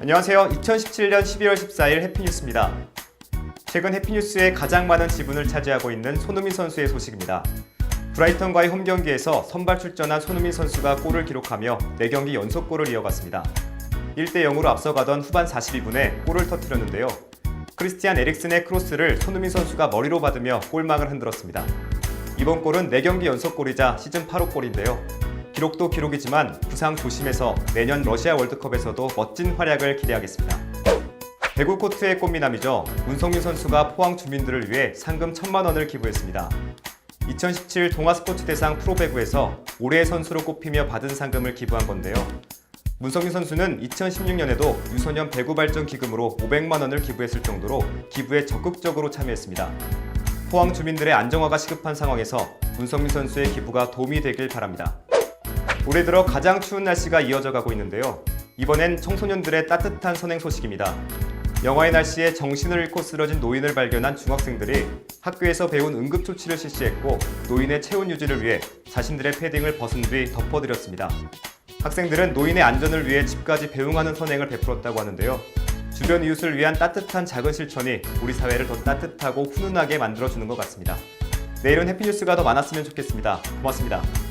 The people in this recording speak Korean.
안녕하세요. 2017년 11월 14일 해피뉴스입니다. 최근 해피뉴스에 가장 많은 지분을 차지하고 있는 손흥민 선수의 소식입니다. 브라이턴과의 홈 경기에서 선발 출전한 손흥민 선수가 골을 기록하며 4경기 연속골을 이어갔습니다. 1대 0으로 앞서가던 후반 42분에 골을 터뜨렸는데요. 크리스티안 에릭슨의 크로스를 손흥민 선수가 머리로 받으며 골망을 흔들었습니다. 이번 골은 4경기 연속골이자 시즌 8호 골인데요. 기록도 기록이지만 부상 조심해서 내년 러시아 월드컵에서도 멋진 활약을 기대하겠습니다. 대구 코트의 꽃미남이죠. 문성민 선수가 포항 주민들을 위해 상금 천만 원을 기부했습니다. 2017 동아스포츠 대상 프로배구에서 올해의 선수로 꼽히며 받은 상금을 기부한 건데요. 문성민 선수는 2016년에도 유소년 배구 발전 기금으로 500만 원을 기부했을 정도로 기부에 적극적으로 참여했습니다. 포항 주민들의 안정화가 시급한 상황에서 문성민 선수의 기부가 도움이 되길 바랍니다. 올해 들어 가장 추운 날씨가 이어져 가고 있는데요. 이번엔 청소년들의 따뜻한 선행 소식입니다. 영화의 날씨에 정신을 잃고 쓰러진 노인을 발견한 중학생들이 학교에서 배운 응급조치를 실시했고 노인의 체온 유지를 위해 자신들의 패딩을 벗은 뒤 덮어드렸습니다. 학생들은 노인의 안전을 위해 집까지 배웅하는 선행을 베풀었다고 하는데요. 주변 이웃을 위한 따뜻한 작은 실천이 우리 사회를 더 따뜻하고 훈훈하게 만들어주는 것 같습니다. 내일은 해피뉴스가 더 많았으면 좋겠습니다. 고맙습니다.